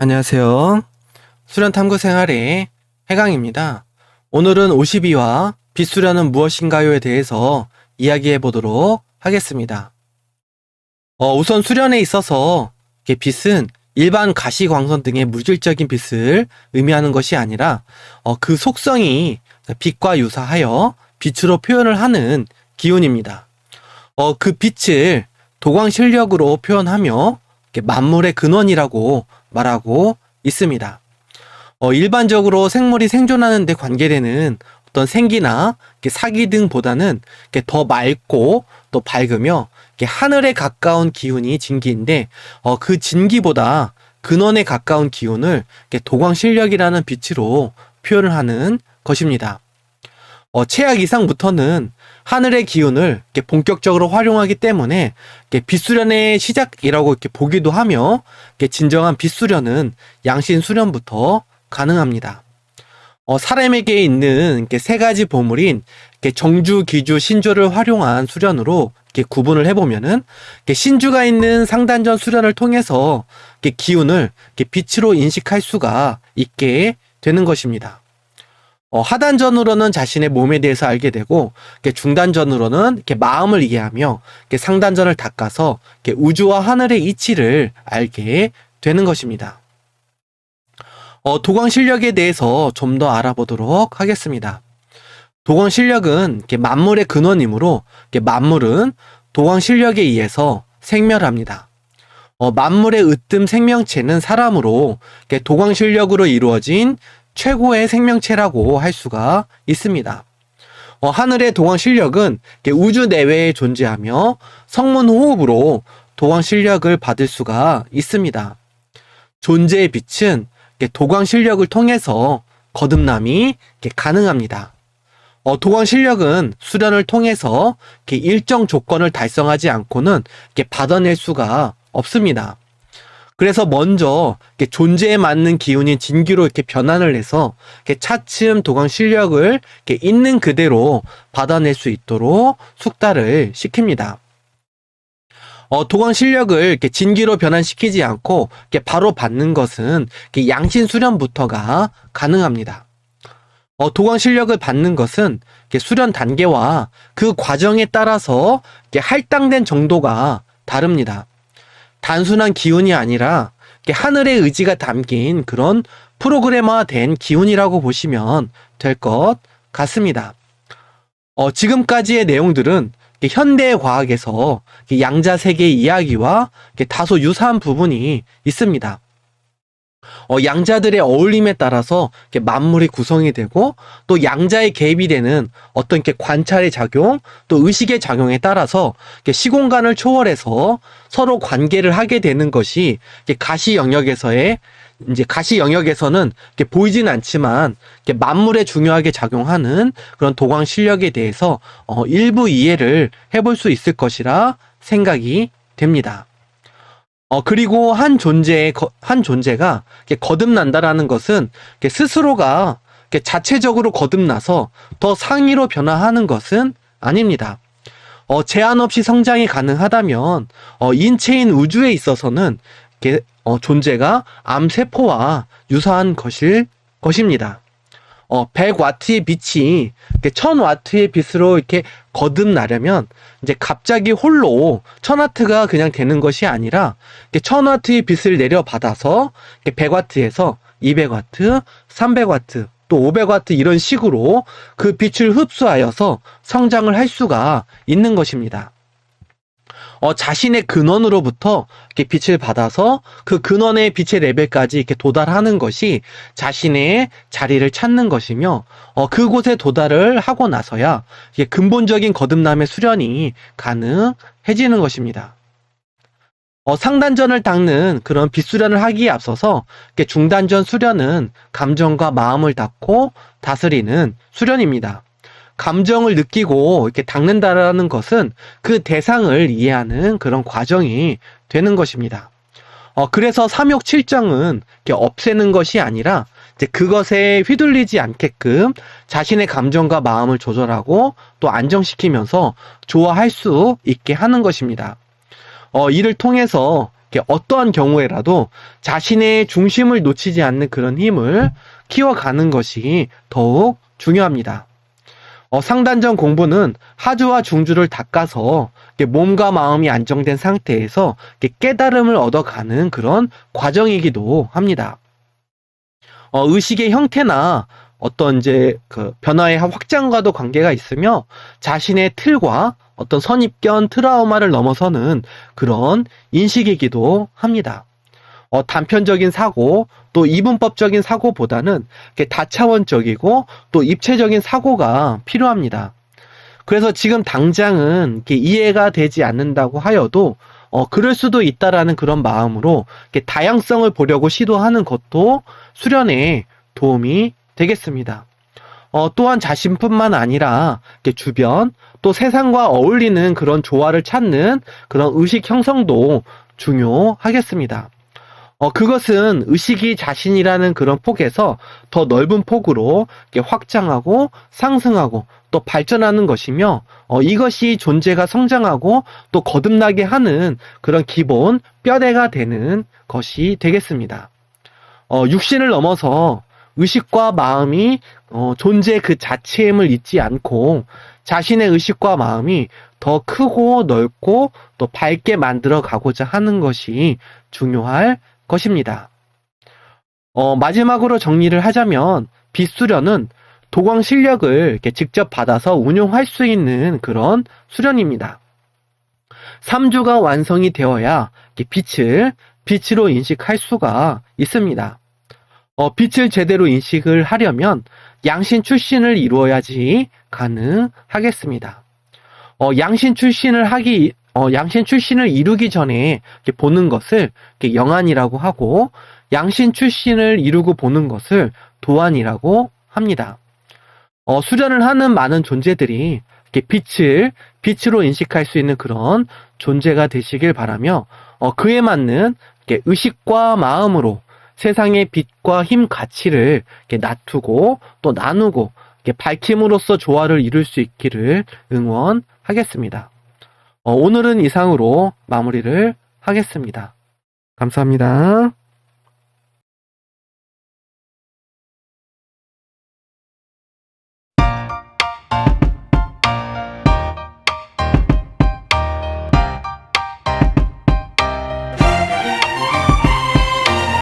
안녕하세요. 수련 탐구 생활의 해강입니다. 오늘은 52화 빛수련은 무엇인가요에 대해서 이야기해 보도록 하겠습니다. 어, 우선 수련에 있어서 빛은 일반 가시 광선 등의 물질적인 빛을 의미하는 것이 아니라 어, 그 속성이 빛과 유사하여 빛으로 표현을 하는 기운입니다. 어, 그 빛을 도광 실력으로 표현하며 만물의 근원이라고 말하고 있습니다. 어, 일반적으로 생물이 생존하는 데 관계되는 어떤 생기나 사기 등보다는 더 맑고 또 밝으며 하늘에 가까운 기운이 진기인데 어, 그 진기보다 근원에 가까운 기운을 도광 실력이라는 빛으로 표현을 하는 것입니다. 어, 최악 이상부터는 하늘의 기운을 이렇게 본격적으로 활용하기 때문에 이렇게 빛수련의 시작이라고 이렇게 보기도 하며 이렇게 진정한 빛수련은 양신 수련부터 가능합니다. 어, 사람에게 있는 이렇게 세 가지 보물인 이렇게 정주, 기주, 신주를 활용한 수련으로 이렇게 구분을 해보면은 이렇게 신주가 있는 상단전 수련을 통해서 이렇게 기운을 이렇게 빛으로 인식할 수가 있게 되는 것입니다. 어, 하단전으로는 자신의 몸에 대해서 알게 되고 이렇게 중단전으로는 이렇게 마음을 이해하며 이렇게 상단전을 닦아서 이렇게 우주와 하늘의 이치를 알게 되는 것입니다. 어, 도광 실력에 대해서 좀 더 알아보도록 하겠습니다. 도광 실력은 이렇게 만물의 근원이므로 이렇게 만물은 도광 실력에 의해서 생멸합니다. 어, 만물의 으뜸 생명체는 사람으로 도광 실력으로 이루어진 최고의 생명체라고 할 수가 있습니다. 어, 하늘의 도광 실력은 우주 내외에 존재하며 성문 호흡으로 도광 실력을 받을 수가 있습니다. 존재의 빛은 도광 실력을 통해서 거듭남이 가능합니다. 어, 도광 실력은 수련을 통해서 일정 조건을 달성하지 않고는 받아낼 수가 없습니다. 그래서 먼저 존재에 맞는 기운인 진기로 이렇게 변환을 해서 차츰 도광 실력을 있는 그대로 받아낼 수 있도록 숙달을 시킵니다. 어, 도광 실력을 이렇게 진기로 변환시키지 않고 이렇게 바로 받는 것은 이렇게 양신 수련부터가 가능합니다. 어, 도광 실력을 받는 것은 이렇게 수련 단계와 그 과정에 따라서 이렇게 할당된 정도가 다릅니다. 단순한 기운이 아니라 하늘의 의지가 담긴 그런 프로그래머화된 기운이라고 보시면 될 것 같습니다. 어, 지금까지의 내용들은 현대 과학에서 양자 세계의 이야기와 다소 유사한 부분이 있습니다. 어, 양자들의 어울림에 따라서 만물이 구성이 되고 또 양자의 개입이 되는 어떤 게 관찰의 작용 또 의식의 작용에 따라서 시공간을 초월해서 서로 관계를 하게 되는 것이 가시 영역에서의 이제 가시 영역에서는 보이진 않지만 만물에 중요하게 작용하는 그런 도광 실력에 대해서 어, 일부 이해를 해볼 수 있을 것이라 생각이 됩니다. 어, 그리고 한 존재의, 한 존재가 거듭난다라는 것은 스스로가 자체적으로 거듭나서 더 상위로 변화하는 것은 아닙니다. 어, 제한 없이 성장이 가능하다면, 어, 인체인 우주에 있어서는, 어, 존재가 암세포와 유사한 것일 것입니다. 어, 100와트의 빛이 1000와트의 빛으로 이렇게 거듭나려면 이제 갑자기 홀로 1000와트가 그냥 되는 것이 아니라 1000와트의 빛을 내려받아서 100와트에서 200와트, 300와트, 또 500와트 이런 식으로 그 빛을 흡수하여서 성장을 할 수가 있는 것입니다. 어, 자신의 근원으로부터 이렇게 빛을 받아서 그 근원의 빛의 레벨까지 이렇게 도달하는 것이 자신의 자리를 찾는 것이며 어, 그곳에 도달을 하고 나서야 이게 근본적인 거듭남의 수련이 가능해지는 것입니다. 어, 상단전을 닦는 그런 빛수련을 하기에 앞서서 중단전 수련은 감정과 마음을 닦고 다스리는 수련입니다. 감정을 느끼고 이렇게 닦는다라는 것은 그 대상을 이해하는 그런 과정이 되는 것입니다. 어, 그래서 삼욕 칠정은 이렇게 없애는 것이 아니라 이제 그것에 휘둘리지 않게끔 자신의 감정과 마음을 조절하고 또 안정시키면서 좋아할 수 있게 하는 것입니다. 어, 이를 통해서 어떠한 경우에라도 자신의 중심을 놓치지 않는 그런 힘을 키워가는 것이 더욱 중요합니다. 어, 상단전 공부는 하주와 중주를 닦아서 몸과 마음이 안정된 상태에서 깨달음을 얻어가는 그런 과정이기도 합니다. 어, 의식의 형태나 어떤 이제 그 변화의 확장과도 관계가 있으며 자신의 틀과 어떤 선입견 트라우마를 넘어서는 그런 인식이기도 합니다. 어, 단편적인 사고, 또 이분법적인 사고보다는 다차원적이고 또 입체적인 사고가 필요합니다. 그래서 지금 당장은 이해가 되지 않는다고 하여도 어, 그럴 수도 있다라는 그런 마음으로 다양성을 보려고 시도하는 것도 수련에 도움이 되겠습니다. 어, 또한 자신뿐만 아니라 주변 또 세상과 어울리는 그런 조화를 찾는 그런 의식 형성도 중요하겠습니다. 어, 그것은 의식이 자신이라는 그런 폭에서 더 넓은 폭으로 확장하고 상승하고 또 발전하는 것이며, 어, 이것이 존재가 성장하고 또 거듭나게 하는 그런 기본 뼈대가 되는 것이 되겠습니다. 어, 육신을 넘어서 의식과 마음이 어, 존재 그 자체임을 잊지 않고 자신의 의식과 마음이 더 크고 넓고 또 밝게 만들어 가고자 하는 것이 중요할 것입니다. 어, 마지막으로 정리를 하자면 빛수련은 도광 실력을 직접 받아서 운용할 수 있는 그런 수련입니다. 3주가 완성이 되어야 빛을 빛으로 인식할 수가 있습니다. 어, 빛을 제대로 인식을 하려면 양신 출신을 이루어야지 가능하겠습니다. 어, 양신 출신을 하기, 어, 양신 출신을 이루기 전에 보는 것을 영안이라고 하고, 양신 출신을 이루고 보는 것을 도안이라고 합니다. 어, 수련을 하는 많은 존재들이 빛을 빛으로 인식할 수 있는 그런 존재가 되시길 바라며, 어, 그에 맞는 의식과 마음으로 세상의 빛과 힘 가치를 낮추고 또 나누고 밝힘으로써 조화를 이룰 수 있기를 응원하겠습니다. 어, 오늘은 이상으로 마무리를 하겠습니다. 감사합니다.